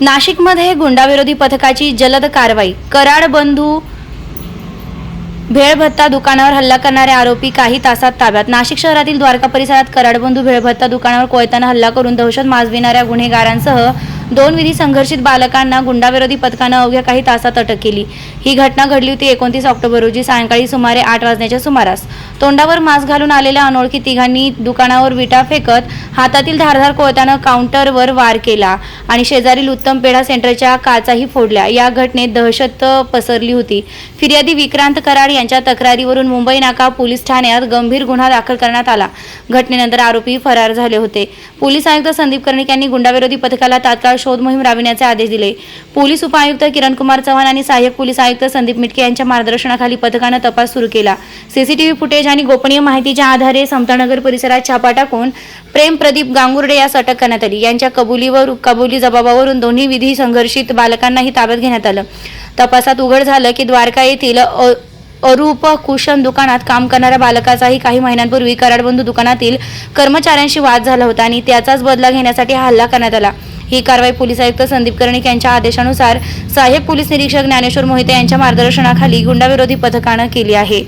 नाशिकमध्ये गुंडाविरोधी पथकाची जलद कारवाई कराड बंधू भेळभत्ता दुकानावर हल्ला करणारे आरोपी काही तासात ताब्यात. नाशिक शहरातील द्वारका परिसरात कराडबंधू भेळभत्ता दुकानावर कोयताना हल्ला करून दहशत माजविणाऱ्या गुन्हेगारांसह दोन विधी संघर्षित बालकांना गुंडाविरोधी पथकानं अवघ्या काही तासात अटक केली. ही घटना घडली होती एकोणतीस ऑक्टोबर रोजी सायंकाळी सुमारे आठ वाजण्याच्या सुमारास. तोंडावर मास्क घालून आलेल्या अनोळखी तिघांनी दुकानावर विटा फेकत हातातील धारधार कोळत्यानं काउंटरवर वार केला आणि शेजारील उत्तम पेढा सेंटरच्या काचाही फोडल्या. या घटनेत दहशत पसरली होती. फिर्यादी विक्रांत कराड यांच्या तक्रारीवरून मुंबई नाका पोलीस ठाण्यात गंभीर गुन्हा दाखल करण्यात आला. घटनेनंतर आरोपी फरार झाले होते. पोलीस आयुक्त संदीप कर्णिक यांनी गुंडाविरोधी पथकाला तात्काळ शोध मोहीम राबविण्याचे आदेश दिले. पोलीस उपआयुक्त किरण कुमार चव्हाण आणि सहाय्यक पोलीस आयुक्त संदीप मिटके यांच्या मार्गदर्शनाखाली पथकानं तपास सुरू केला. सीसीटीव्ही फुटेज आणि गोपनीय माहितीच्या आधारे समतानगर परिसरात छापा टाकून प्रेम प्रदीप गांगुर्डे यास अटक करण्यात आली. यांच्या कबुलीवर कबुली जबाबावरून दोन्ही विधी संघर्षित बालकांनाही ताब्यात घेण्यात आलं. तपासात उघड झालं की द्वारका येथील अ- अरूप कुशन दुकानात काम करणाऱ्या बालकाचाही काही महिन्यांपूर्वी कराडबंधू दुकानातील कर्मचाऱ्यांशी वाद झाला होता आणि त्याचाच बदला घेण्यासाठी हा हल्ला करण्यात आला. ही कारवाई पोलीस आयुक्त संदीप कर्णिक यांच्या आदेशानुसार सहाय्यक पोलीस निरीक्षक ज्ञानेश्वर मोहिते यांच्या मार्गदर्शनाखाली गुंडाविरोधी पथकानं केली आहे.